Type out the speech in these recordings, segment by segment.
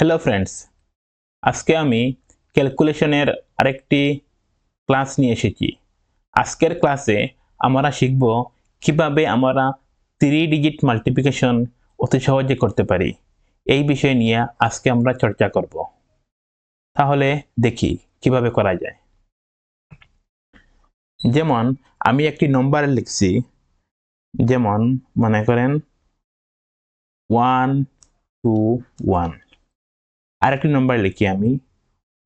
Hello friends, আজকে আমি ক্যালকুলেশনের আরেকটি ক্লাস নিয়ে এসেছি। আজকের ক্লাসে আমরা শিখব কীভাবে আমরা থ্রি ডিজিট মাল্টিপ্লিকেশন অতি সহজে করতে পারি। এই বিষয় নিয়ে আজকে আমরা চর্চা করব। তাহলে দেখি কীভাবে করা যায়। যেমন, আমি একটি নম্বর লিখছি। যেমন, মনে করেন ওয়ান টু ওয়ান আরেকটি নম্বর লিখি আমি।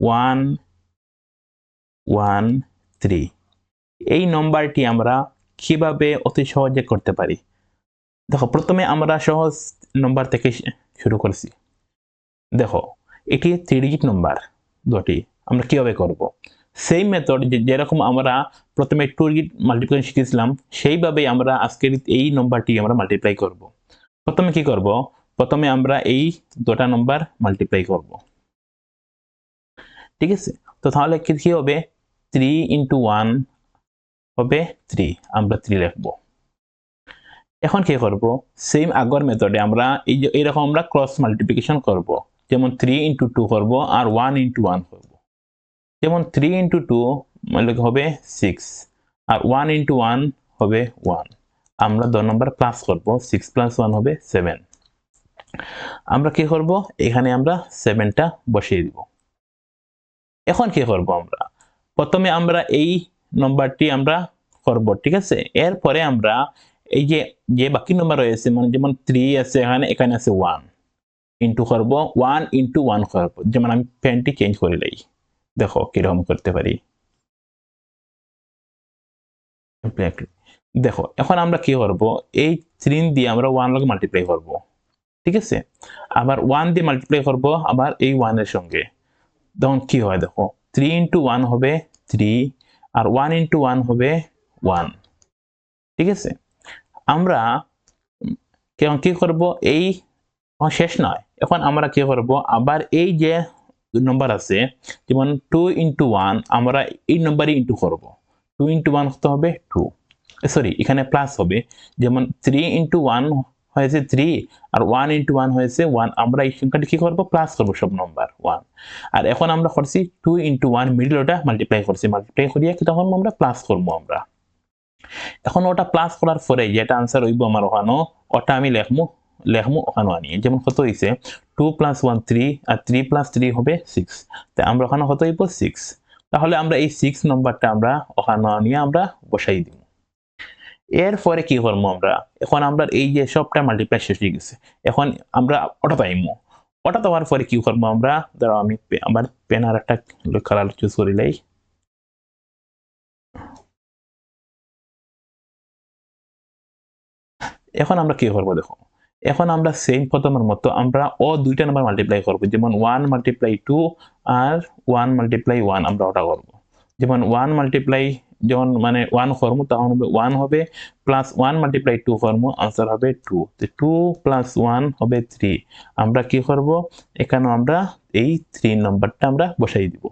ওয়ান ওয়ান থ্রি এই নম্বরটি আমরা কীভাবে অতি সহজে করতে পারি? দেখো, প্রথমে আমরা সহজ নম্বর থেকে শুরু করছি। দেখো, এটি থ্রি ডিজিট নম্বর দুটি। আমরা কীভাবে করব? সেই মেথড যেরকম আমরা প্রথমে টু ডিজিট মাল্টিপ্লিকেশন শিখেছিলাম, সেইভাবেই আমরা আজকের এই নম্বরটি আমরা মাল্টিপ্লাই করব। প্রথমে কি করব? প্রথমে আমরা এই দুটা নম্বর মাল্টিপ্লাই করব। ঠিক আছে? তো তাহলে কি হবে? থ্রি ইন্টু ওয়ান হবে থ্রি আমরা থ্রি লিখব। এখন কি করব? সেম আগর মেথডে আমরা এই যে এরকম আমরা ক্রস মাল্টিপ্লিকেশন করব। যেমন থ্রি ইন্টু টু করব আর ওয়ান ইন্টু ওয়ান করব। যেমন থ্রি ইন্টু টু হবে? সিক্স আর ওয়ান ইন্টু ওয়ান হবে ওয়ান আমরা দু নম্বর প্লাস করব। সিক্স প্লাস ওয়ান হবে সেভেন আমরা কি করব? এখানে আমরা সেভেনটা বসিয়ে দিব। এখন কি করব আমরা? প্রথমে আমরা এই নম্বরটি আমরা করব, ঠিক আছে? এরপরে আমরা এই যে যে বাকি নম্বর রয়েছে মানে যেমন থ্রি আছে এখানে এখানে আছে ওয়ান ইন্টু করব ওয়ান ইন্টু ওয়ান করব। যেমন আমি পেনটি চেঞ্জ করে দেই দেখো, কীরকম করতে পারি। দেখো, এখন আমরা কি করব? এই থ্রি দিয়ে আমরা ওয়ান লগে মাল্টিপ্লাই করব। ঠিক আছে? আবার ওয়ান দিয়ে মাল্টিপ্লাই করব আবার এই ওয়ানের সঙ্গে। তখন কি হয় দেখো? থ্রি ইন্টু ওয়ান হবে থ্রি আর ওয়ান ইন্টু ওয়ান হবে ওয়ান ঠিক আছে? আমরা কেমন কি করব? এই শেষ নয়। এখন আমরা কি করব? আবার এই যে নম্বর আছে, যেমন টু ইন্টু ওয়ান আমরা এই নম্বরই ইন্টু করব। টু ইন্টু ওয়ান হতে হবে? টু সরি এখানে প্লাস হবে। যেমন থ্রি ইন্টু ওয়ান হয়েছে থ্রি আর ওয়ান ইন্টু ওয়ান হয়েছে ওয়ান আমরা এই সংখ্যাটি কী করব? প্লাস করব সব নম্বর ওয়ান আর এখন আমরা করছি টু ইন্টু ওয়ান মিডিল ওটা মাল্টিপ্লাই করছি। মাল্টিপ্লাই করিয়ে তখন আমরা প্লাস করব আমরা। এখন ওটা প্লাস করার পরে যেটা আনসার হইব আমার ওখানো ওটা আমি লেখমু লেখমু ওখানে আনিয়ে যেমন কত হয়েছে টু প্লাস ওয়ান থ্রি আর থ্রি প্লাস থ্রি হবে সিক্স তাই আমরা ওখানে কত হইব? সিক্স তাহলে আমরা এই সিক্স নম্বরটা আমরা ওখানে নিয়ে আমরা বসাই দিব এরপরে কি করব আমরা? এখন আমরা এই যে সবটা মাল্টিপ্লাই শেষ হয়ে গেছে। এখন আমরা ওটা পাইমো। ওটা পাওয়ার পরে কি করব আমরা? ধরো আমি আমার পেন আর একটা কালার চুজ করিলাই এখন আমরা কি করব দেখো? এখন আমরা সেম প্রথমের মতো আমরা ও দুইটা নাম্বার মাল্টিপ্লাই করব। যেমন ওয়ান মাল্টিপ্লাই টু আর ওয়ান মাল্টিপ্লাই ওয়ান আমরা ওটা করব। যেমন ওয়ান মাল্টিপ্লাই যেমন মানে ওয়ান করব তখন হবে ওয়ান হবে প্লাস ওয়ান মাল্টিপ্লাই টু করব আনসার হবে টু টু প্লাস ওয়ান হবে থ্রি আমরা কি করব? এখানে আমরা এই থ্রি নম্বরটা আমরা বসাই দিব।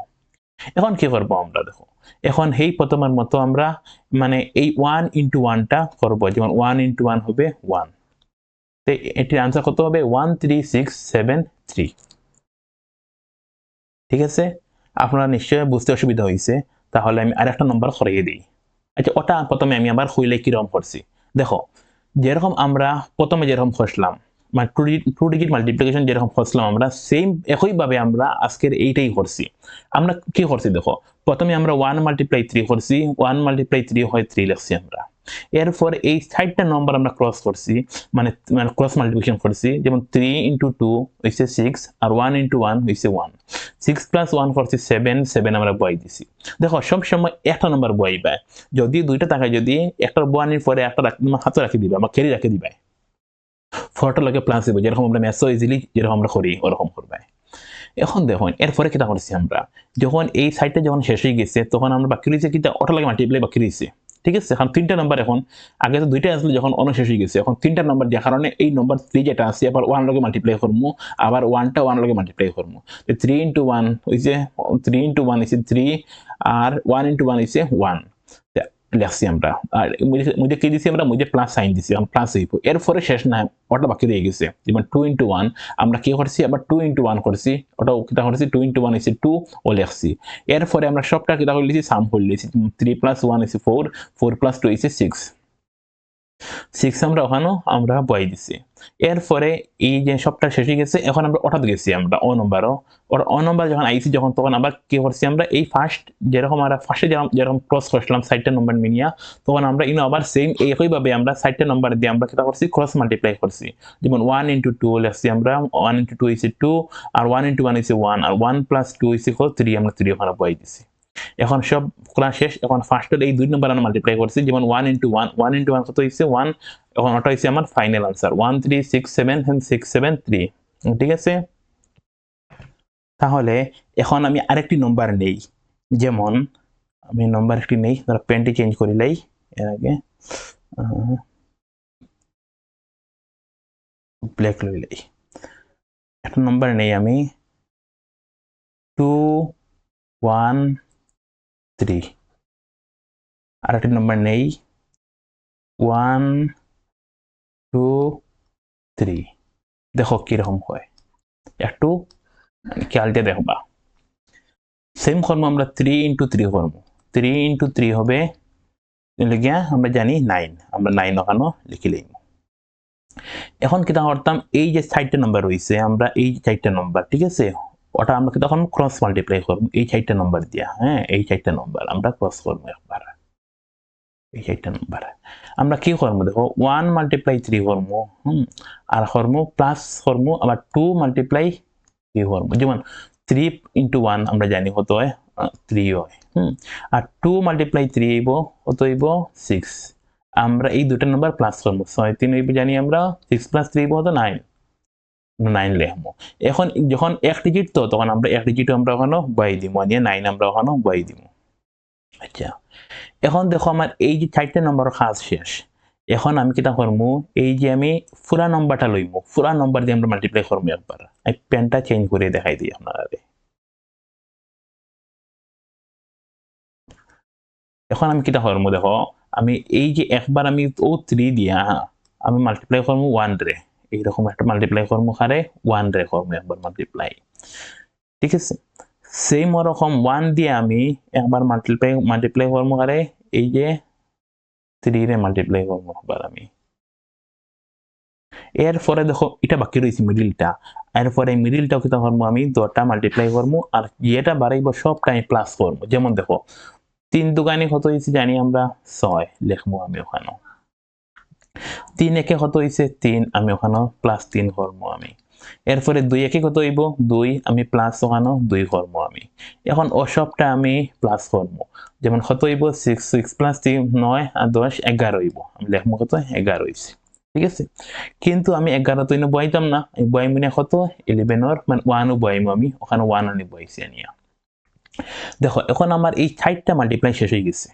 এখন কি করব আমরা দেখো? এখন এই প্রথমের মতো আমরা মানে এই ওয়ান ইন্টু ওয়ানটা করব। যেমন ওয়ান ইন্টু ওয়ান হবে ওয়ান তো এটির আনসার কত হবে? One three six seven three ঠিক আছে? আপনারা নিশ্চয়ই বুঝতে অসুবিধা হয়েছে তাহলে আমি আর একটা নম্বর সরিয়ে দিই। আচ্ছা ওটা প্রথমে আমি আবার খুঁজলে কীরকম করছি? দেখো, যেরকম আমরা প্রথমে যেরকম খসলাম মানে টু ডিজিট মাল্টিপ্লিকেশন যেরকম খসলাম আমরা সেম একইভাবে আমরা আজকের এইটাই করছি। আমরা কি করছি দেখো, প্রথমে আমরা ওয়ান মাল্টিপ্লাই থ্রি করছি ওয়ান মাল্টিপ্লাই থ্রি হয় থ্রি লিখছি আমরা। এরপর এই সাইডটা নম্বর আমরা ক্রস করছি মানে মানে ক্রস মাল্টিপ্লিকেশন করছি, যেমন থ্রি ইন্টু টু হয়েছে সিক্স আর ওয়ান ইন্টু ওয়ান হয়েছে ওয়ান সিক্স প্লাস ওয়ান করছি সেভেন সেভেন আমরা বই দিছি। দেখো সব সময় একটা নম্বর বই পায়। যদি দুইটা থাকে যদি একটা ওয়ানের পরে একটা হাতে রাখি দিবা বা কেরি রাখি দিবাই ফটো লাগে প্লাস দিব, যেরকম আমরা ম্যাথসও ইজিলি যেরকম আমরা করি, ওরকম করবে। এখন দেখুন, এরপরে কিটা করছি আমরা? যখন এই সাইডটা যখন শেষ হয়ে গেছে, তখন আমরা বাকি রয়েছে কিটা? ওটা লাগে মাল্টিপ্লাই বাকি রয়েছে। ঠিক আছে? এখন তিনটা নাম্বার এখন, আগে তো দুইটা আসলে যখন অনুশেষ শেষ হয়ে গেছে, এখন তিনটা নাম্বার যে কারণে এই নম্বর থ্রি যেটা আছে, আবার ওয়ান লগে মাল্টিপ্লাই করব আবার ওয়ানটা ওয়ান লগে মাল্টিপ্লাই করব থ্রি ইন্টু ওয়ান হয়েছে থ্রি ইন্টু ওয়ান হয়েছে থ্রি আর ওয়ান ইন্টু ওয়ান হয়েছে ওয়ান লেখছি আমরা আর মধ্যে কি দিছি আমরা? মধ্যে প্লাস সাইন দিছি এখন প্লাস হইব। এরপরে শেষ না, ওটা বাকি রয়ে গেছে। যেমন টু ইন্টু ওয়ান আমরা কি করছি? আবার টু ইন্টু ওয়ান করছি। ওটা কিতা করছি টু ইন্টু ওয়ান হয়েছে টু ও লেখছি। এরপরে আমরা সবটা কিতা করে লিখছি? সাম করে লিখছি থ্রি প্লাস ওয়ান হয়েছে ফোর ফোর প্লাস টু হয়েছে সিক্স সিক্স আমরা ওখানেও আমরা বই দিছি। এরপরে এই যে সবটা শেষ হয়ে গেছে, এখন আমরা অর্থাৎ গেছি আমরা, অ নম্বরও ওর অ নম্বর যখন আইসি যখন তখন আবার কি করছি আমরা, এই ফার্স্ট যেরকম আমরা ফার্স্টে যেরকম যেরকম ক্রস করছিলাম সাইডটা নম্বর মিনিয়া, তখন আমরা ইনো আবার সেম একইভাবে আমরা সাইডটা নম্বর দিয়ে আমরা কিতা করছি ক্রস মাল্টিপ্লাই করছি। যেমন ওয়ান ইন্টু টু লেখছি আমরা ওয়ান ইন্টু টু ইসে টু আর ওয়ান ইন্টু ওয়ান ইসে ওয়ান আর ওয়ান প্লাস টু ইসে থ্রি আমরা থ্রি ওখানে বই দিছি। এখন সব করা শেষ, এখন ফার্স্টের এই দুই নম্বর আমরা মাল্টিপ্লাই করছি, যেমন one into one one into one কত হয়েছে ওয়ান এখন ওটা হচ্ছে আমার final answer one three six seven six seven three ঠিক আছে? তাহলে এখন আমি আরেকটি নম্বর নেই, যেমন আমি নম্বর একটি নেই, ধরো পেনটি চেঞ্জ করিলাই এর আগে ব্ল্যাক লইলাই একটা নম্বর নেই আমি টু ওয়ান থ্রি আর একটি নম্বর নেই। ওয়ান টু থ্রি দেখো কীরকম হয়। একটু খেয়াল দিয়ে দেখবা সেম কর্ম আমরা থ্রি ইন্টু থ্রি করব। থ্রি ইন্টু থ্রি হবে গিয়া আমরা জানি নাইন আমরা নাইন ওখানো লিখি লিখব এখন কিতা করতাম এই যে চারটে নম্বর রয়েছে, আমরা এই চারটে নম্বর ঠিক আছে? ওটা আমরা তখন ক্রস মাল্টিপ্লাই করব? এই চারটে নম্বর দিয়া হ্যাঁ? এই চারটে নম্বর আমরা ক্রস করব একবার। এই চারটে নম্বর আমরা কি করব দেখো? ওয়ান মাল্টিপ্লাই থ্রি করব, হুম? আর করব প্লাস করব, আবার টু মাল্টিপ্লাই থ্রি করব। যেমন থ্রি ইন্টু ওয়ান আমরা জানি কত হয়? থ্রি হয়, হুম? আর টু মাল্টিপ্লাই থ্রি হইব, কত হইব? সিক্স আমরা এই দুটো নম্বর প্লাস করব। ছয় তিন হইব জানি আমরা সিক্স প্লাস থ্রি হইব তো নাইন নাইন লেখবো এখন যখন এক ডিজিট তো, তখন আমরা এক ডিজিট আমরা ওখানে বাই দিব দিয়ে নাইন আমরা ওখানে বাই দিব আচ্ছা এখন দেখো আমার এই যে চারটে নম্বর কাজ শেষ। এখন আমি কিটা করব এই যে আমি ফুরা নম্বরটা লইব ফুরা নম্বর দিয়ে আমরা মাল্টিপ্লাই করব একবার। আমি পেনটা চেঞ্জ করে দেখাই দিই আপনারা এখন আমি কিটা করব দেখো? আমি এই যে একবার আমি ও থ্রি দিয়া আমি মাল্টিপ্লাই করব ওয়ান রে। এইরকম একটা মাল্টিপ্লাই করব খারে ওয়ান রে করব একবার মাল্টিপ্লাই ঠিক আছে? সেম ওরকম ওয়ান দিয়ে আমি একবার মাল্টিপ্লাই মাল্টিপ্লাই করব খারে এই যে থ্রি রে মাল্টিপ্লাই করব একবার আমি। এরপরে দেখো, এটা বাকি রয়েছে মিডিলটা এরপরে মিডিলটাও কিতা করব আমি দশটা মাল্টিপ্লাই করব, আর যেটা বাড়াইবো সবটা আমি প্লাস করব। যেমন দেখো, তিন দোকানে কত হয়েছে জানি আমরা ছয় লিখব আমি ওখানে। তিন একে কত হয়েছে তিন। আমি ওখানে প্লাস তিন করব আমি। এরপরে দুই একে কত হইব? দুই। আমি প্লাস ওখানে দুই করব আমি। এখন ও সবটা আমি প্লাস করব। যেমন কত হইব? সিক্স সিক্স প্লাস তিন, নয় আর দশ, এগারো হইব। আমি লেখবো কত? এগারো হয়েছে ঠিক আছে? কিন্তু আমি এগারো তো বইতাম না। বই মানে কত? ইলেভেনের মানে ওয়ানও বইমো আমি। ওখানে ওয়ান আনি বইছি আনিয়া দেখো, এখন আমার এই চারটা মাল্টিপ্লাই শেষ হয়ে গেছে।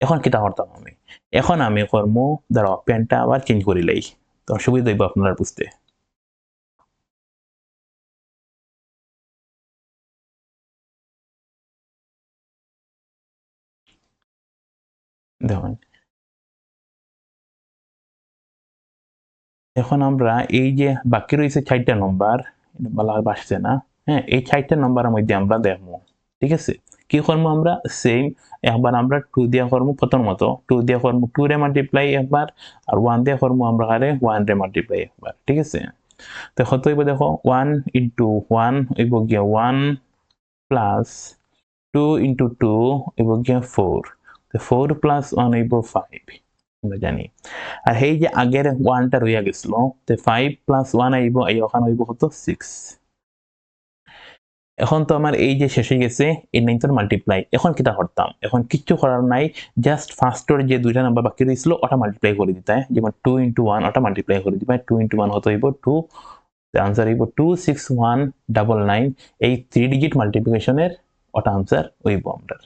এখন কিতা করতাম আমি? এখন আমি কর্ম ধরো পেনটা আবার চেঞ্জ করি লাই। তো সুবিধা হইব আপনারা বুঝতে। দেখুন। এখন আমরা এই যে বাকি রয়েছে চারটা নম্বর বলা বাসছে না হ্যাঁ এই চারটা নম্বরের মধ্যে আমরা দেখব ঠিক আছে? কি করব আমরা? সেম একবার আমরা টু দিয়ে করব প্রথমত টু দিয়ে করব টু রে মাল্টিপ্লাই একবার আর ওয়ান দিয়ে করব আমরা হারে ওয়ান রে মাল্টিপ্লাই একবার ঠিক আছে? তো কত হইব দেখো ওয়ান ইন্টু ওয়ান হইব গিয়া one plus two into two হইব গিয়া ফোর তো ফোর প্লাস ওয়ান হইব ফাইভ আমরা জানি। আর সেই যে আগের ওয়ানটা রইয়া গেছিল, তো ফাইভ প্লাস ওয়ান আইব এই ওখানে হইব কত? সিক্স এখন তো আমার এই যে শেষ হয়ে গেছে, এই নাইনটার মাল্টিপ্লাই এখন কিটা করতাম? এখন কিচ্ছু করার নাই জাস্ট ফার্স্টের যে দুইটা নাম্বার বাকি রয়েছিল ওটা মাল্টিপ্লাই করে দিতে যেমন টু ইন্টু ওয়ান ওটা মাল্টিপ্লাই করে দিবে টু ইন্টু ওয়ান হতে হইব? টু আনসার হইব two six one double nine এই থ্রি ডিজিট মাল্টিপ্লিকেশনের ওটা আনসার হইব আমরা।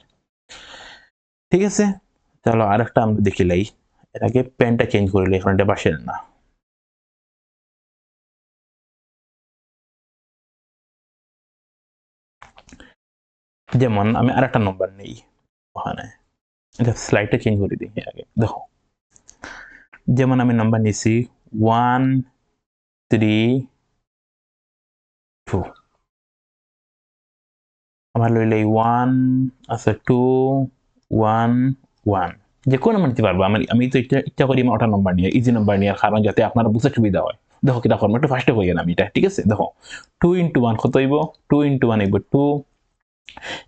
ঠিক আছে? চলো আরেকটা আমরা দেখিলাই আগে পেনটা চেঞ্জ করিলে এখন এটা বাসের না। যেমন আমি আরেকটা নম্বর নেই। ওখানে। এটা স্লাইডটা চেঞ্জ করে দিই আগে। দেখো। যেমন আমি নাম্বার নিছি ওয়ান থ্রি টু আমার লইলে ওয়ান আছে টু ওয়ান ওয়ান যে কোনো নাম্বার নিতে পারব। আমি আমি তো ইচ্ছা ইচ্ছা করি আমার ওটা নাম্বার নিয়ে ইজি নাম্বার নিয়ে কারণ যাতে আপনার বুঝতে সুবিধা হয়। দেখো কিটা করব একটু ফার্স্টে করি আমি এটা, ঠিক আছে? দেখো। টু ইন্টু ওয়ান কত হইব? টু ইন্টু ওয়ান হইব টু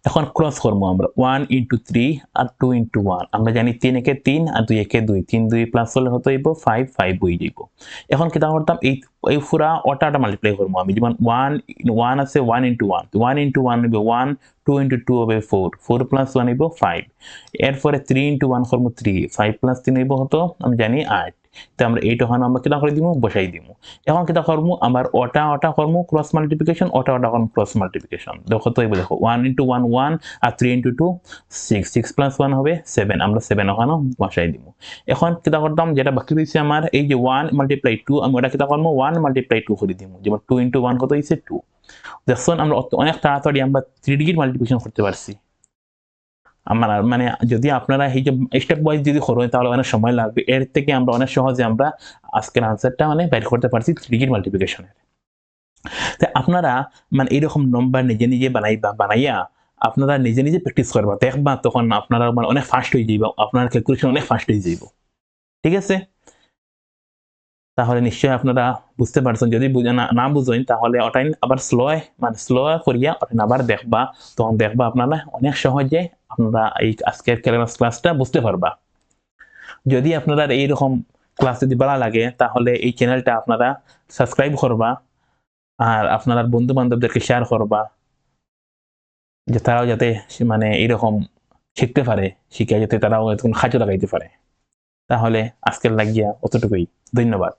এখন ক্রস করব আমরা। ওয়ান ইন্টু থ্রি আর টু ইন্টু ওয়ান আমরা জানি তিন একে তিন আর দুই একে দুই। তিন, দুই প্লাস হলে হতো হইব? ফাইভ ফাইভ হয়ে যাইব। এখন কিতা করতাম এই এই পুরা ওটাটা মাল্টিপ্লাই করব আমি। যেমন ওয়ান ওয়ান আছে one into one one into one হইবে ওয়ান টু ইন্টু টু হবে ফোর ফোর প্লাস ওয়ান হইব ফাইভ এরপরে থ্রি ইন্টু ওয়ান করব থ্রি ফাইভ প্লাস তিন হইব হতো আমি জানি আট। তো আমরা এইটা ওখানে আমরা কিতা করে দিব বসাই দিব এখন কিতা করব আমার ওটা ওটা করব ক্রস মাল্টিপ্লিকেশন ওটা ওটা করব ক্রস মাল্টিপ্লিকেশন দেখো, তো দেখো। ওয়ান ইন্টু ওয়ান ওয়ান আর three into two six six plus one হবে সেভেন আমরা সেভেন ওখানে বসাই দিব এখন কিতা করতাম যেটা বাকি রয়েছে আমার এই যে ওয়ান মাল্টিপ্লাই টু আমি ওটা কিতা করব ওয়ান মাল্টিপ্লাই টু করে দিব যেমন টু ইন্টু ওয়ান কত হয়েছে টু দেখুন আমরা অনেক তাড়াতাড়ি আমরা থ্রি ডিজিট মাল্টিপ্লিকেশন করতে পারছি। আমার মানে যদি আপনারা এই যে স্টেপ ওয়াইজ যদি করেন, তাহলে অনেক সময় লাগবে। এর থেকে আমরা অনেক সহজে আমরা আজকের আনসারটা মানে বের করতে পারছি ডিজিট মাল্টিপ্লিকেশনের তো আপনারা মানে এইরকম নম্বর নিজে নিজে বানাইবা বানাইয়া আপনারা নিজে নিজে প্র্যাকটিস করবা। দেখবা তখন আপনারা মানে অনেক ফাস্ট হয়ে যাইব, আপনার ক্যালকুলেশন অনেক ফাস্ট হয়ে যাইব। ঠিক আছে? তাহলে নিশ্চয়ই আপনারা বুঝতে পারছেন। যদি না বুঝেন, তাহলে ওটাই আবার স্লো মানে স্লো করিয়া ওটাই আবার দেখবা। তখন দেখবা আপনারা অনেক সহজে আপনারা এই আজকের ক্যালেমাস ক্লাসটা বুঝতে পারবা। যদি আপনারা এইরকম ক্লাস যদি ভালো লাগে, তাহলে এই চ্যানেলটা আপনারা সাবস্ক্রাইব করবা আর আপনার বন্ধু বান্ধবদেরকে শেয়ার করবা, যে তারাও যাতে মানে এইরকম শিখতে পারে, শিখে যাতে তারাও এরকম কাজে লাগাইতে পারে। তাহলে আজকের লাগিয়া অতটুকুই। ধন্যবাদ।